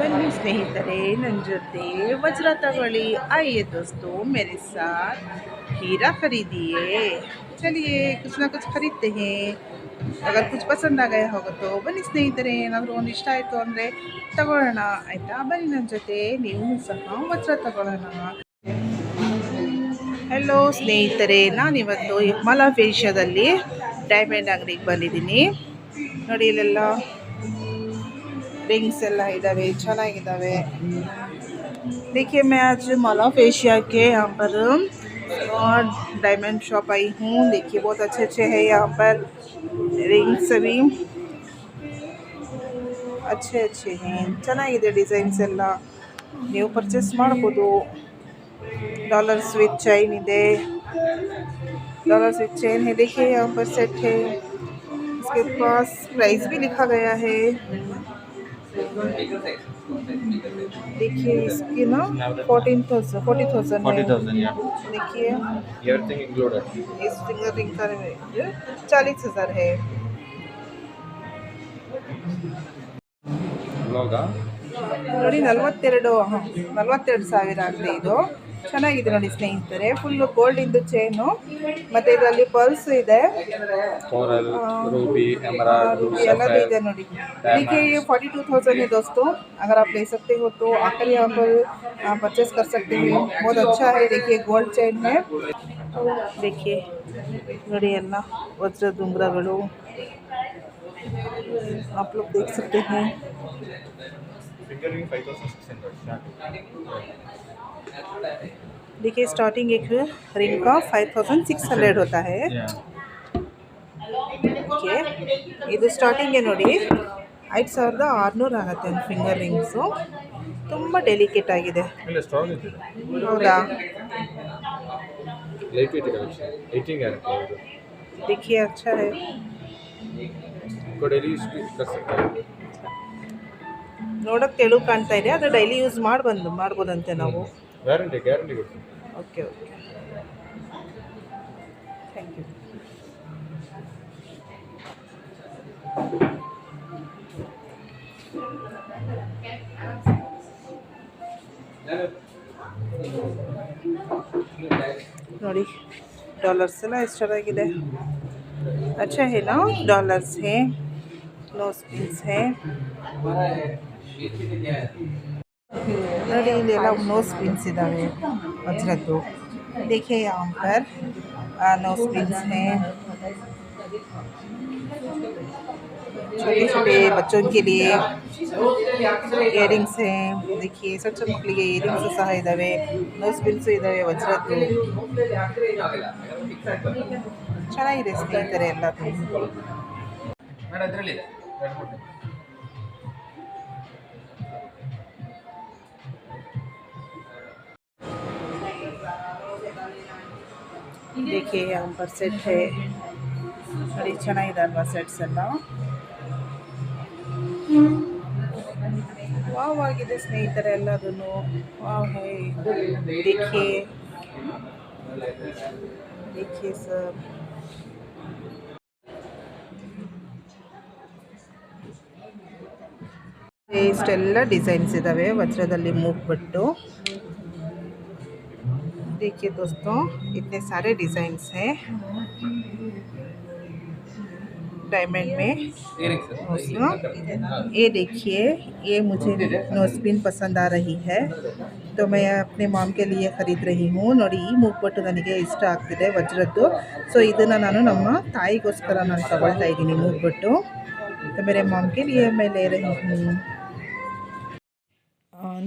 ಬನ್ನಿ ಸ್ನೇಹಿತರೆ ನನ್ನ ಜೊತೆ वज्र तगड़ी आइए दोस्तों मेरे साथ हीरा खरीदिए चलिए कुछ ना कुछ खरीदते हैं अगर कुछ पसंद आ गया होगा तो ಬನ್ನಿ ಸ್ನೇಹಿತರೆ ಏನಾದರೂ ಒಂದು ಇಷ್ಟ ಆಯಿತು ಅಂದರೆ ತಗೊಳ್ಳೋಣ ಆಯಿತಾ ಬನ್ನಿ ನನ್ನ ಜೊತೆ ನೀವು ಸಹ ವಜ್ರ ತಗೊಳ್ಳೋಣ ಹೆಲೋ ಸ್ನೇಹಿತರೆ ನಾನಿವತ್ತು ಹಿಮಾಲಯ ಫೇಶಿಯಾದಲ್ಲಿ ಡೈಮಂಡ್ ಅಂಗಡಿಗೆ ಬಂದಿದ್ದೀನಿ ನೋಡಿ ಇಲ್ಲೆಲ್ಲ रिंग्स ಎಲ್ಲ ಇದ್ದಾವೆ ಚೆನ್ನಾಗಿದ್ದಾವೆ देखिए मैं आज माला फेशिया के यहाँ पर और डायमंड शॉप आई हूँ देखिए बहुत अच्छे अच्छे हैं यहाँ पर रिंग्स सभी अच्छे अच्छे हैं ಚೆನ್ನಾಗಿದೆ ಡಿಸೈನ್ಸ್ ಎಲ್ಲ ನೀವು ಪರ್ಚೇಸ್ ಮಾಡ್ಬೋದು डॉलर्स विथ चैन ಇದೆ डॉलर्स विथ चैन है देखिए यहाँ पर सेट है इसके पास प्राइस भी लिखा गया है देखिए इसकी ना fourteen thousand forty thousand Forty है thousand, yeah. देखिए Everything included. इस फिंगर रिंग का रेंज चालीस हजार है Logo. ನೋಡಿ ನಲ್ವತ್ತೆರಡು ಹಾಂ ನಲ್ವತ್ತೆರಡು ಸಾವಿರ ಆಗಿದೆ ಇದು ಚೆನ್ನಾಗಿದೆ ನೋಡಿ ಸ್ನೇಹಿತರೆ ಫುಲ್ಲು ಗೋಲ್ಡಿಂದು ಚೈನು ಮತ್ತು ಇದರಲ್ಲಿ ಪರ್ಸ್ ಇದೆ Coral, हाँ। ruby, emerald, रूबी अलग भी इधर नोडी देखिए ये फोर्टी टू थाउजेंड है दोस्तों अगर आप ले सकते हो तो आकर यहाँ पर परचेस कर सकते हैं बहुत अच्छा है देखिए गोल्ड चैन है देखिए ನೋಡಿ ಎಲ್ಲ ವಜ್ರದ ಉಂಗುರಗಳು आप लोग देख सकते हैं Finger ring five thousand six hundred. देखिए स्टार्टिंग एक रिंग का फाइव थाउजेंड सिक्स हंड्रेड होता है Yeah. ಓಕೆ ಇದು ಸ್ಟಾರ್ಟಿಂಗ್ಗೆ ನೋಡಿ ಐದು ಸಾವಿರದ ಆರುನೂರು ಆಗುತ್ತೆ ಒಂದು ಫಿಂಗರ್ ರಿಂಗ್ಸು ತುಂಬ ಡೆಲಿಕೇಟ್ ಆಗಿದೆ ಇಲ್ಲ ಸ್ಟ್ರಾಂಗ್ ಇದೆ ಹೌದಾ light weight collection eighteen guarantee ಹೌದು देखिए अच्छा है इसको डेली यूज कर सकते हैं ನೋಡೋಕ್ಕೆ ತೆಳು ಕಾಣ್ತಾ ಇದೆ ಅದು ಡೈಲಿ ಯೂಸ್ ಮಾಡಿ ಬಂದು ಮಾಡ್ಬೋದಂತೆ ನಾವು ವ್ಯಾರಂಟಿ ಗ್ಯಾರಂಟಿ ಕೊಡ್ತೀನಿ ಓಕೆ ಓಕೆ ಥ್ಯಾಂಕ್ ಯು ನೋಡಿ ಡಾಲರ್ಸ್ ಎಲ್ಲ ಎಷ್ಟು ಚೆನ್ನಾಗಿದೆ अच्छा है ना डॉलर्स है नो स्पिन्स है ನೋಡಿ ಇಲ್ಲೆಲ್ಲ ನೋ ಸ್ಪಿನ್ಸ್ ಇದ್ದಾವೆ ವಜ್ರದ್ದು देखिए यहाँ पर नो स्पिन्स हैं छोटे छोटे बच्चों के लिए ಇಯರಿಂಗ್ಸ್ हैं देखिए ಸಣ್ಣ ಸಣ್ಣ ಮಕ್ಕಳಿಗೆ ಇಯರಿಂಗ್ಸ್ ಸಹ ಇದ್ದಾವೆ ನೋ ಸ್ಪಿನ್ಸು ಇದ್ದಾವೆ ವಜ್ರದ್ದು ಚೆನ್ನಾಗಿದೆ ಸ್ನೇಹಿತರೆ ಎಲ್ಲದು देखिए यहाँ पर सेट है ನೋಡಿ ಚೆನ್ನಾಗಿದೆ ಅಲ್ವಾ ಸೆಟ್ಸ್ ಎಲ್ಲ ವಾವ್ ಆಗಿದೆ ಸ್ನೇಹಿತರೆ ಎಲ್ಲದನ್ನು ವಾವ್ ಹೇ देखिए देखिए ಸರ್ ಇಷ್ಟೆಲ್ಲ ಡಿಸೈನ್ಸ್ ಇದ್ದಾವೆ ವಜ್ರದಲ್ಲಿ ಮೂಗ್ಬಿಟ್ಟು देखिए दोस्तों इतने सारे डिज़ाइंस हैं डायमंड में दोस्तों ये देखिए ये मुझे नोस्पिन पसंद आ रही है तो मैं अपने ಮಾಮ್ के लिए ಖರೀದ್ रही हूँ ನೋಡಿ ಈ ಮೂಗ್ಬಟ್ಟು ನನಗೆ ಇಷ್ಟ ಆಗ್ತಿದೆ ವಜ್ರದ್ದು ಸೊ ಇದನ್ನು ನಾನು ನಮ್ಮ ತಾಯಿಗೋಸ್ಕರ ನಾನು ತಗೊಳ್ತಾ ಇದ್ದೀನಿ ಮೂಗ್ಬಟ್ಟು तो मेरे ಮಾಮ್ के लिए मैं ले रही हूँ ಆ,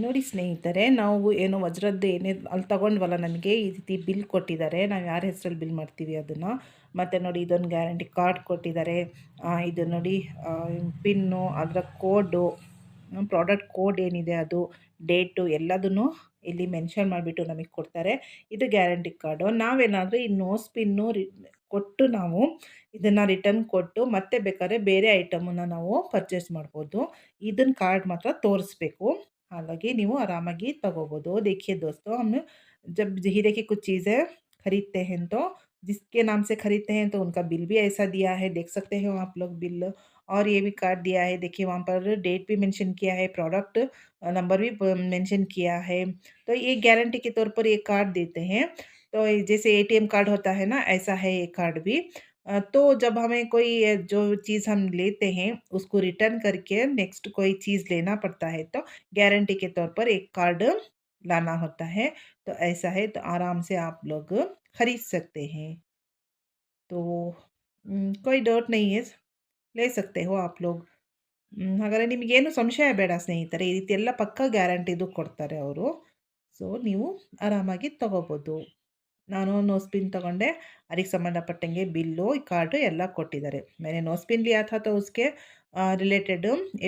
ನೋಡಿ ಸ್ನೇಹಿತರೆ, ನಾವು ಏನು ವಜ್ರದ್ದು ಏನೇ ಅಲ್ಲಿ ತಗೊಂಡ್ವಲ್ಲ ನಮಗೆ, ಈ ರೀತಿ ಬಿಲ್ ಕೊಟ್ಟಿದ್ದಾರೆ. ನಾವು ಯಾರ ಹೆಸರಲ್ಲಿ ಬಿಲ್ ಮಾಡ್ತೀವಿ ಅದನ್ನು? ಮತ್ತು ನೋಡಿ ಇದೊಂದು ಗ್ಯಾರಂಟಿ ಕಾರ್ಡ್ ಕೊಟ್ಟಿದ್ದಾರೆ. ಇದು ನೋಡಿ ಪಿನ್ನು, ಅದರ ಕೋಡು ಪ್ರಾಡಕ್ಟ್ ಕೋಡ್ ಏನಿದೆ ಅದು, ಡೇಟು ಎಲ್ಲದನ್ನು ಇಲ್ಲಿ ಮೆನ್ಷನ್ ಮಾಡಿಬಿಟ್ಟು ನಮಗೆ ಕೊಡ್ತಾರೆ. ಇದು ಗ್ಯಾರಂಟಿ ಕಾರ್ಡು. ನಾವೇನಾದರೂ ಈ ನೋಸ್ ಪಿನ್ನು ಕೊಟ್ಟು ನಾವು ಇದನ್ನು ರಿಟರ್ನ್ ಕೊಟ್ಟು ಮತ್ತೆ ಬೇಕಾದ್ರೆ ಬೇರೆ ಐಟಮನ್ನು ನಾವು ಪರ್ಚೇಸ್ ಮಾಡ್ಬೋದು. ಇದನ್ನ ಕಾರ್ಡ್ ಮಾತ್ರ ತೋರಿಸ್ಬೇಕು. हालाँकि ನೀವು ಆರಾಮಾಗಿ ತಗೋಬೋದು देखिए दोस्तों हम जब हीरे की कुछ चीज़ें खरीदते हैं तो जिसके नाम से खरीदते हैं तो उनका बिल भी ऐसा दिया है देख सकते हो आप लोग बिल और ये भी कार्ड दिया है देखिए वहाँ पर डेट भी मेंशन किया है प्रोडक्ट नंबर भी मेंशन किया है तो ये गारंटी के तौर पर ये कार्ड देते हैं तो ये जैसे एटीएम कार्ड होता है ना ऐसा है ये कार्ड भी अ, तो जब हमें कोई अ, जो चीज़ हम लेते हैं उसको रिटर्न करके नेक्स्ट कोई चीज़ लेना पड़ता है तो गारंटी के तौर पर एक कार्ड लाना होता है तो ऐसा है तो आराम से आप लोग खरीद सकते हैं तो ಮ್, कोई ಡೌಟ್ नहीं है ले सकते हो आप लोग ಮ್, ಹಾಗಾದ್ರೆ ನಿಮಗೇನು ಸಂಶಯ ಬೇಡ ಸ್ನೇಹಿತರೆ ಈ ರೀತಿ ಎಲ್ಲ ಪಕ್ಕ ಗ್ಯಾರಂಟಿದು ಕೊಡ್ತಾರೆ ಅವರು ಸೊ ನೀವು ಆರಾಮಾಗಿ ತಗೋಬೋದು ನಾನು ನೋಸ್ಪಿನ್ ತಗೊಂಡೆ. ಅದಕ್ಕೆ ಸಂಬಂಧಪಟ್ಟಂಗೆ ಬಿಲ್ಲು, ಕಾರ್ಡು ಎಲ್ಲ ಕೊಟ್ಟಿದ್ದಾರೆ. मैंने ನೋಸ್ ಪಿನ್ था ಆತ उसके ರಿಲೇಟೆಡ್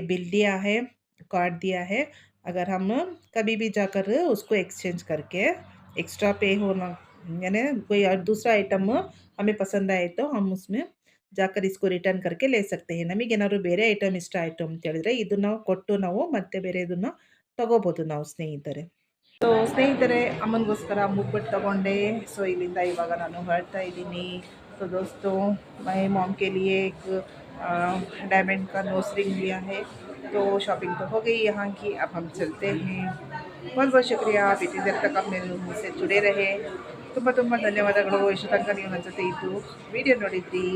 ಬಿಲ್ ದಿಯಾ दिया ಕಾರ್ಡ್ ದಿಯೆ दिया है अगर हम कभी भी जाकर उसको एक्सचेंज करके एक्स्ट्रा पे होना यानी कोई और दूसरा आइटम हमें पसंद आए तो हम उसमें ಜಾಕರ್ ಇಸ್ಕೋ ರಿಟರ್ನ್ ಕರ್ಕೆ ಲೇ ಸಕ್ತೆ ನಮಗೇನಾದ್ರು ಬೇರೆ ಐಟಮ್ ಇಷ್ಟ ಆಯಿತು ಅಂತೇಳಿದ್ರೆ ಇದು ನಾವು ಕೊಟ್ಟು ನಾವು ಮತ್ತೆ ಬೇರೆ ಇದನ್ನು ತಗೋಬೋದು ನಾವು ಸ್ನೇಹಿತರೆ. ಸೊ ಸ್ನೇಹಿತರೆ ಅಮ್ಮನಿಗೋಸ್ಕರ ಮುಗ್ಬಿಟ್ಟು ತಗೊಂಡೆ ಸೊ ಇಲ್ಲಿಂದ ಇವಾಗ ನಾನು ಹೊರಡ್ತಾ ಇದ್ದೀನಿ तो दोस्तों मैं मॉम के लिए एक डायमंड का नोस रिंग लिया है तो शॉपिंग तो हो गई यहाँ की अब हम चलते हैं बहुत बहुत शुक्रिया आप इतनी देर तक आप मेरे मुझसे जुड़े रहे ತುಂಬ ತುಂಬ ಧನ್ಯವಾದಗಳು ಇಷ್ಟು ತನಕ ನೀವು ನನ್ನ ಜೊತೆ ಇದ್ದು ವಿಡಿಯೋ ನೋಡಿದ್ರಿ